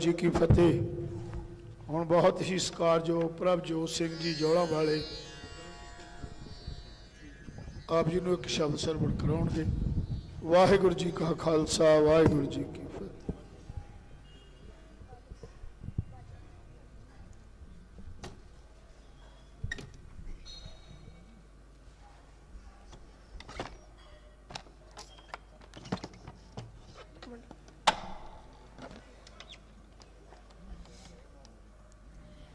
ਜੀ ਕੀ ਫਤਿਹ ਹੁਣ ਬਹੁਤ ਹੀ ਪ੍ਰਭ ਪ੍ਰਭਜੋਤ ਸਿੰਘ ਜੀ ਜੋੜਾ ਵਾਲੇ ਆਪ ਜੀ ਨੂੰ ਇੱਕ ਸ਼ਬਦ ਸਰਵਣ ਕਰਾਉਣਗੇ ਵਾਹਿਗੁਰੂ ਜੀ ਕਾ ਖਾਲਸਾ ਵਾਹਿਗੁਰੂ ਜੀ ਕੀ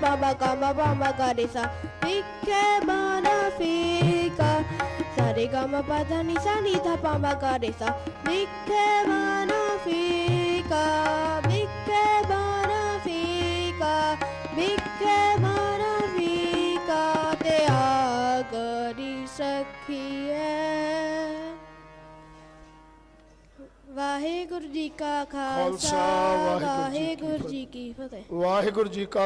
پاما کاما پاما کارسا بکھے بانا فی کا سارے کام پتا نہیں سا نیتا پاما کارسا بکھا فی بنا فی کا دیا گاری سکھی ہے واحسا واحر جی کی فتح واحر جی کا